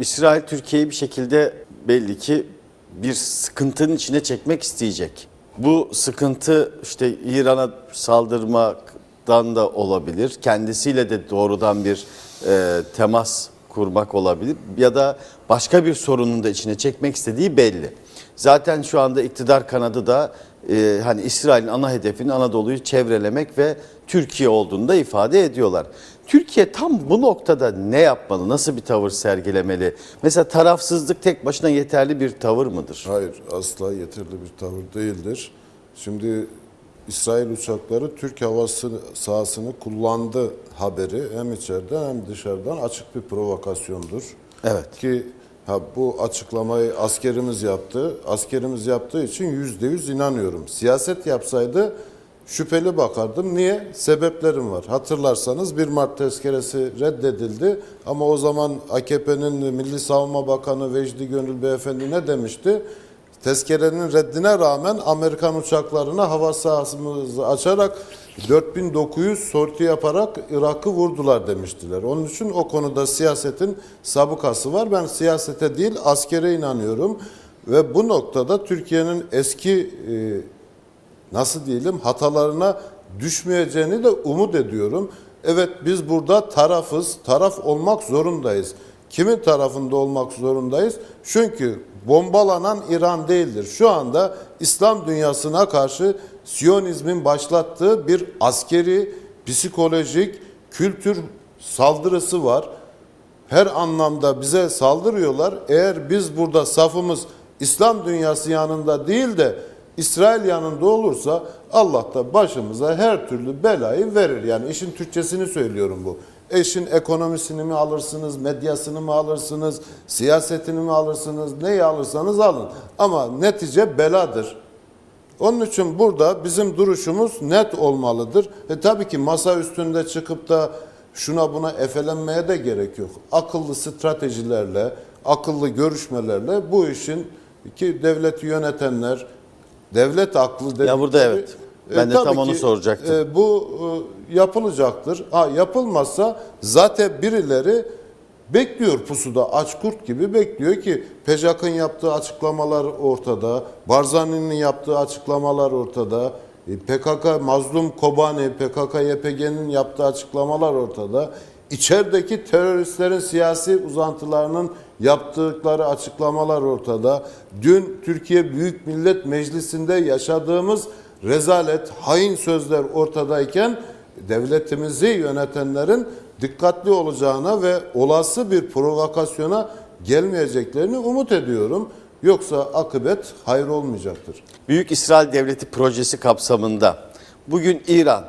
İsrail Türkiye'yi bir şekilde belli ki bir sıkıntının içine çekmek isteyecek. Bu sıkıntı işte İran'a saldırmaktan da olabilir. Kendisiyle de doğrudan bir e, temas kurmak olabilir. Ya da başka bir sorunun da içine çekmek istediği belli. Zaten şu anda iktidar kanadı da e, hani İsrail'in ana hedefinin Anadolu'yu çevrelemek ve Türkiye olduğunu da ifade ediyorlar. Türkiye tam bu noktada ne yapmalı? Nasıl bir tavır sergilemeli? Mesela tarafsızlık tek başına yeterli bir tavır mıdır? Hayır, asla yeterli bir tavır değildir. Şimdi İsrail uçakları Türk havası sahasını kullandı haberi hem içeriden hem dışarıdan açık bir provokasyondur. Evet. Ki ha, bu açıklamayı askerimiz yaptı. Askerimiz yaptığı için yüzde yüz inanıyorum. Siyaset yapsaydı şüpheli bakardım. Niye? Sebeplerim var. Hatırlarsanız 1 Mart tezkeresi reddedildi ama o zaman AKP'nin Milli Savunma Bakanı Vecdi Gönül Beyefendi ne demişti? Tezkerenin reddine rağmen Amerikan uçaklarına hava sahasımızı açarak 4900 sorti yaparak Irak'ı vurdular demiştiler. Onun için o konuda siyasetin sabıkası var. Ben siyasete değil askere inanıyorum. Ve bu noktada Türkiye'nin eski e, nasıl diyelim hatalarına düşmeyeceğini de umut ediyorum. Evet biz burada tarafız, taraf olmak zorundayız. Kimin tarafında olmak zorundayız? Çünkü bombalanan İran değildir. Şu anda İslam dünyasına karşı Siyonizmin başlattığı bir askeri, psikolojik, kültür saldırısı var her anlamda bize saldırıyorlar. Eğer biz burada safımız İslam dünyası yanında değil de İsrail yanında olursa Allah da başımıza her türlü belayı verir. Yani işin Türkçesini söylüyorum bu. Eşin ekonomisini mi alırsınız, medyasını mı alırsınız, siyasetini mi alırsınız, neyi alırsanız alın. Ama netice beladır. Onun için burada bizim duruşumuz net olmalıdır. E tabii ki masa üstünde çıkıp da şuna buna efelenmeye de gerek yok. Akıllı stratejilerle, akıllı görüşmelerle bu işin ki devleti yönetenler, devlet aklı dedikleri, Ya burada evet. Ben de tabii tam onu ki, soracaktım. e, bu e, yapılacaktır. Ha yapılmazsa zaten birileri bekliyor pusuda aç kurt gibi bekliyor ki Pejak'ın yaptığı açıklamalar ortada, Barzani'nin yaptığı açıklamalar ortada, e, PKK mazlum Kobani, PKK YPG'nin yaptığı açıklamalar ortada. İçerideki teröristlerin siyasi uzantılarının yaptıkları açıklamalar ortada. Dün Türkiye Büyük Millet Meclisi'nde yaşadığımız rezalet, hain sözler ortadayken devletimizi yönetenlerin dikkatli olacağına ve olası bir provokasyona gelmeyeceklerini umut ediyorum. Yoksa akıbet hayır olmayacaktır. Büyük İsrail Devleti projesi kapsamında bugün İran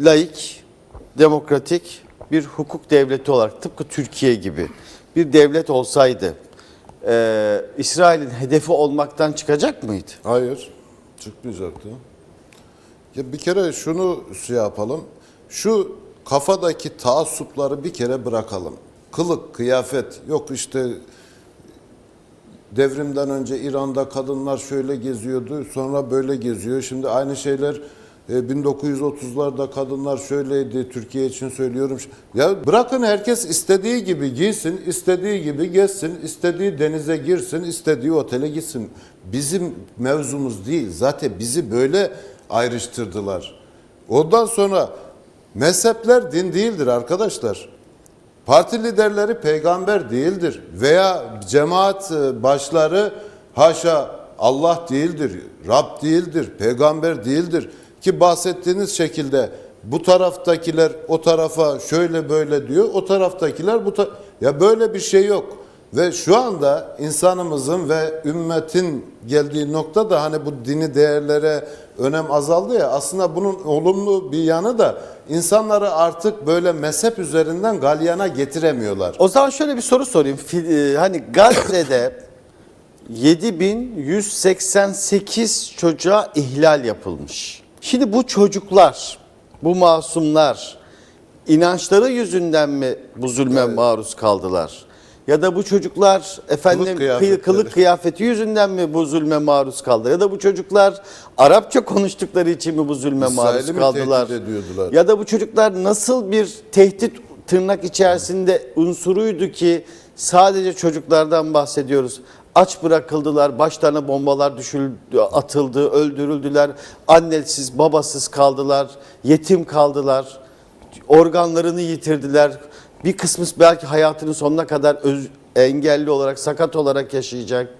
laik, demokratik bir hukuk devleti olarak tıpkı Türkiye gibi bir devlet olsaydı e, İsrail'in hedefi olmaktan çıkacak mıydı? Hayır, çıkmayacaktı. Ya bir kere şunu şey yapalım. Şu kafadaki taassupları bir kere bırakalım. Kılık, kıyafet, yok işte devrimden önce İran'da kadınlar şöyle geziyordu, sonra böyle geziyor. Şimdi aynı şeyler 1930'larda kadınlar şöyleydi, Türkiye için söylüyorum. Ya bırakın herkes istediği gibi giysin, istediği gibi gezsin, istediği denize girsin, istediği otele gitsin. Bizim mevzumuz değil. Zaten bizi böyle ayrıştırdılar. Ondan sonra mezhepler din değildir arkadaşlar. Parti liderleri peygamber değildir veya cemaat e, başları haşa Allah değildir, Rab değildir, peygamber değildir ki bahsettiğiniz şekilde bu taraftakiler o tarafa şöyle böyle diyor, o taraftakiler bu ta- ya böyle bir şey yok. Ve şu anda insanımızın ve ümmetin geldiği nokta da hani bu dini değerlere önem azaldı ya aslında bunun olumlu bir yanı da insanları artık böyle mezhep üzerinden galyana getiremiyorlar. O zaman şöyle bir soru sorayım. E, Hani Gazze'de 7188 çocuğa ihlal yapılmış. Şimdi bu çocuklar, bu masumlar inançları yüzünden mi bu zulme maruz kaldılar? Ya da bu çocuklar efendim kılık, kıyafetleri. kılık kıyafeti yüzünden mi bu zulme maruz kaldı? Ya da bu çocuklar Arapça konuştukları için mi bu zulme İsrail'i maruz kaldılar? Ya da bu çocuklar nasıl bir tehdit tırnak içerisinde unsuruydu ki Sadece çocuklardan bahsediyoruz. Aç bırakıldılar, başlarına bombalar düşüldü, atıldı, öldürüldüler. Annesiz, babasız kaldılar, yetim kaldılar. Organlarını yitirdiler. Bir kısmı belki hayatının sonuna kadar öz- engelli olarak, sakat olarak yaşayacak.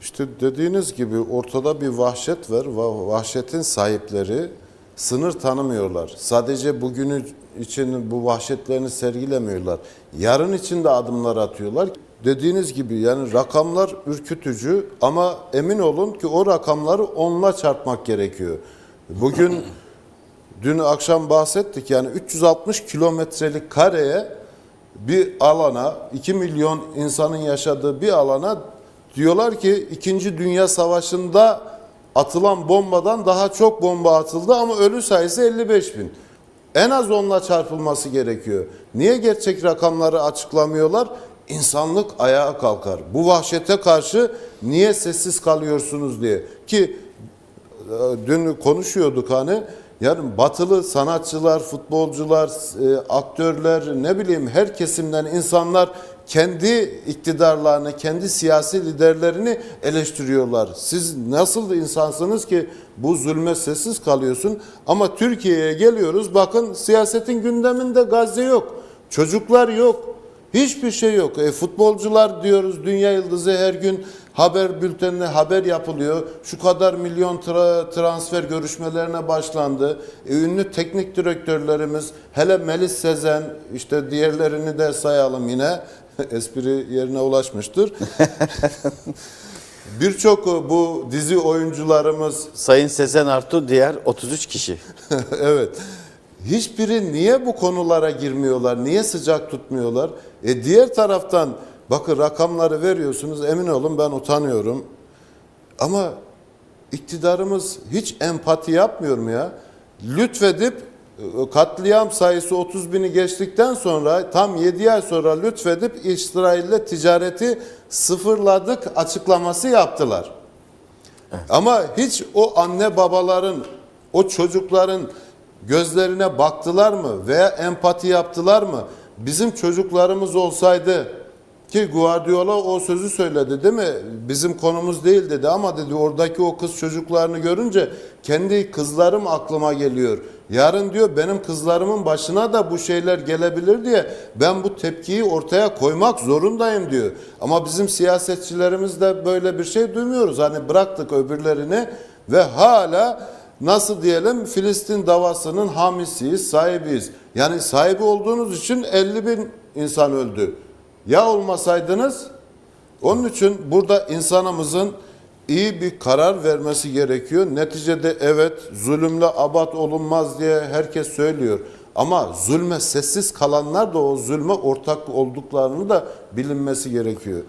İşte dediğiniz gibi ortada bir vahşet var. Va- Vahşetin sahipleri sınır tanımıyorlar. Sadece bugünü için bu vahşetlerini sergilemiyorlar. Yarın için de adımlar atıyorlar. Dediğiniz gibi yani rakamlar ürkütücü ama emin olun ki o rakamları onla çarpmak gerekiyor. Bugün dün akşam bahsettik yani 360 kilometrelik kareye bir alana 2 milyon insanın yaşadığı bir alana diyorlar ki 2. Dünya Savaşı'nda atılan bombadan daha çok bomba atıldı ama ölü sayısı 55 bin. En az onunla çarpılması gerekiyor. Niye gerçek rakamları açıklamıyorlar? İnsanlık ayağa kalkar. Bu vahşete karşı niye sessiz kalıyorsunuz diye. Ki e, dün konuşuyorduk hani yani batılı sanatçılar, futbolcular, e, aktörler ne bileyim her kesimden insanlar kendi iktidarlarını, kendi siyasi liderlerini eleştiriyorlar. Siz nasıl insansınız ki bu zulme sessiz kalıyorsun? Ama Türkiye'ye geliyoruz bakın siyasetin gündeminde Gazze yok. Çocuklar yok. Hiçbir şey yok. E, futbolcular diyoruz dünya yıldızı her gün haber bültenine haber yapılıyor. Şu kadar milyon tra- transfer görüşmelerine başlandı. E, ünlü teknik direktörlerimiz hele Melis Sezen işte diğerlerini de sayalım yine. Espri yerine ulaşmıştır. Birçok e, bu dizi oyuncularımız Sayın Sezen Artu diğer 33 kişi. evet. Hiçbiri niye bu konulara girmiyorlar? Niye sıcak tutmuyorlar? E diğer taraftan bakın rakamları veriyorsunuz. Emin olun ben utanıyorum. Ama iktidarımız hiç empati yapmıyor mu ya? Lütfedip e, katliam sayısı 30 bini geçtikten sonra tam 7 ay sonra lütfedip İsrail'le ticareti sıfırladık açıklaması yaptılar. Ama hiç o anne babaların, o çocukların gözlerine baktılar mı veya empati yaptılar mı? Bizim çocuklarımız olsaydı ki Guardiola o sözü söyledi değil mi? Bizim konumuz değil dedi ama dedi oradaki o kız çocuklarını görünce kendi kızlarım aklıma geliyor. Yarın diyor benim kızlarımın başına da bu şeyler gelebilir diye ben bu tepkiyi ortaya koymak zorundayım diyor. Ama bizim siyasetçilerimiz de böyle bir şey duymuyoruz. Hani bıraktık öbürlerini ve hala nasıl diyelim Filistin davasının hamisiyiz, sahibiyiz. Yani sahibi olduğunuz için 50 bin insan öldü. Ya olmasaydınız onun için burada insanımızın iyi bir karar vermesi gerekiyor. Neticede evet zulümle abat olunmaz diye herkes söylüyor. Ama zulme sessiz kalanlar da o zulme ortak olduklarını da bilinmesi gerekiyor.